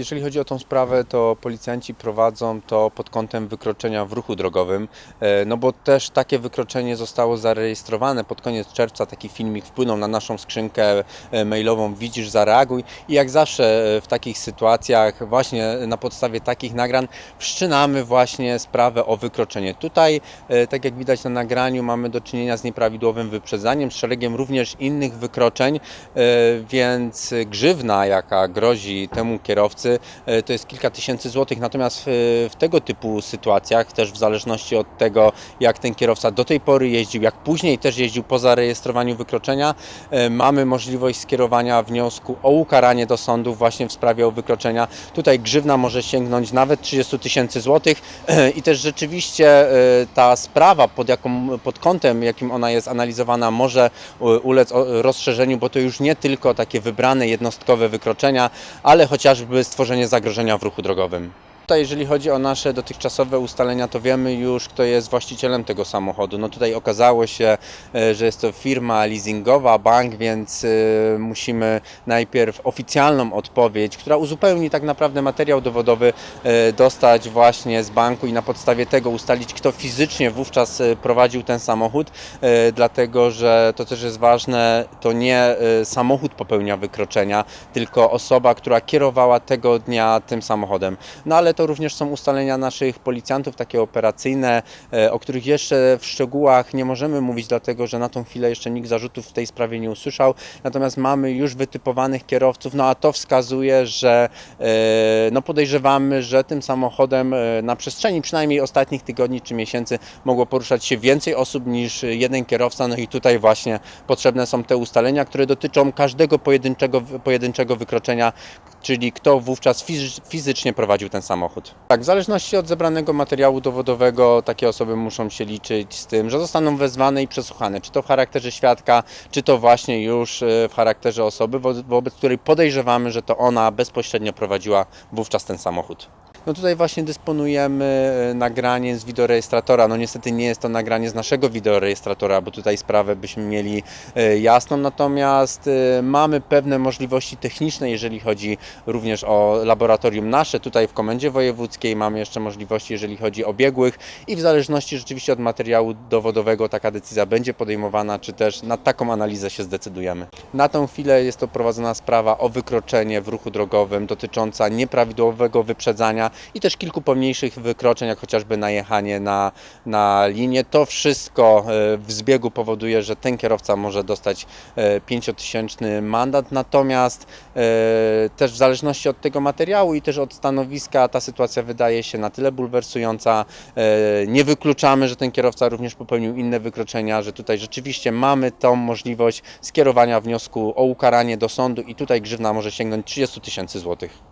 Jeżeli chodzi o tą sprawę, to policjanci prowadzą to pod kątem wykroczenia w ruchu drogowym, e, no bo też takie wykroczenie zostało zarejestrowane pod koniec czerwca. Taki filmik wpłynął na naszą skrzynkę e, mailową Widzisz, zareaguj i jak zawsze e, w takich sytuacjach, właśnie na podstawie takich nagrań wszczynamy właśnie sprawę o wykroczenie. Tutaj, tak jak widać na nagraniu, mamy do czynienia z nieprawidłowym wyprzedzaniem, szeregiem również innych wykroczeń, więc grzywna, jaka grozi temu kierowcy, e, to jest kilka tysięcy złotych. Natomiast w, w tego typu sytuacjach, też w zależności od tego, jak ten kierowca do tej pory jeździł, jak później też jeździł po zarejestrowaniu wykroczenia, e, mamy możliwość skierowania wniosku o ukaranie do sądu właśnie w sprawie o wykroczenia. Tutaj grzywna może sięgnąć nawet 30 tysięcy złotych i też rzeczywiście e, ta sprawa pod, jaką, pod kątem, jakim ona jest analizowana, może ulec rozszerzeniu, bo to już nie tylko takie wybrane jednostkowe wykroczenia, ale chociażby stworzenie zagrożenia w ruchu drogowym. Tutaj, jeżeli chodzi o nasze dotychczasowe ustalenia, to wiemy już, kto jest właścicielem tego samochodu. No tutaj okazało się, e, że jest to firma leasingowa, bank, więc e, musimy najpierw oficjalną odpowiedź, która uzupełni tak naprawdę materiał dowodowy, e, dostać właśnie z banku i na podstawie tego ustalić, kto fizycznie wówczas prowadził ten samochód, dlatego że to też jest ważne, to nie samochód popełnia wykroczenia, tylko osoba, która kierowała tego dnia tym samochodem. No ale to również są ustalenia naszych policjantów, takie operacyjne, e, o których jeszcze w szczegółach nie możemy mówić, dlatego że na tą chwilę jeszcze nikt zarzutów w tej sprawie nie usłyszał. Natomiast mamy już wytypowanych kierowców, no a to wskazuje, że e, no podejrzewamy, że tym samochodem e, na przestrzeni przynajmniej ostatnich tygodni czy miesięcy mogło poruszać się więcej osób niż jeden kierowca. No i tutaj właśnie potrzebne są te ustalenia, które dotyczą każdego pojedynczego, pojedynczego wykroczenia, czyli kto wówczas fizy- fizycznie prowadził ten samochód. Tak, w zależności od zebranego materiału dowodowego takie osoby muszą się liczyć z tym, że zostaną wezwane i przesłuchane, czy to w charakterze świadka, czy to właśnie już e, w charakterze osoby, wo- wobec której podejrzewamy, że to ona bezpośrednio prowadziła wówczas ten samochód. No tutaj właśnie dysponujemy e, nagraniem z wideorejestratora. No niestety nie jest to nagranie z naszego wideorejestratora, bo tutaj sprawę byśmy mieli e, jasną, natomiast e, mamy pewne możliwości techniczne, jeżeli chodzi również o laboratorium nasze. Tutaj w Komendzie Wojewódzkiej mamy jeszcze możliwości, jeżeli chodzi o biegłych i w zależności rzeczywiście od materiału dowodowego taka decyzja będzie podejmowana, czy też na taką analizę się zdecydujemy. Na tą chwilę jest to prowadzona sprawa o wykroczenie w ruchu drogowym dotycząca nieprawidłowego wyprzedzania i też kilku pomniejszych wykroczeń, jak chociażby najechanie na, na linię. To wszystko e, w zbiegu powoduje, że ten kierowca może dostać e, pięciotysięczny mandat, natomiast e, też w zależności od tego materiału i też od stanowiska ta sytuacja wydaje się na tyle bulwersująca. E, Nie wykluczamy, że ten kierowca również popełnił inne wykroczenia, że tutaj rzeczywiście mamy tą możliwość skierowania wniosku o ukaranie do sądu i tutaj grzywna może sięgnąć 30 tysięcy złotych.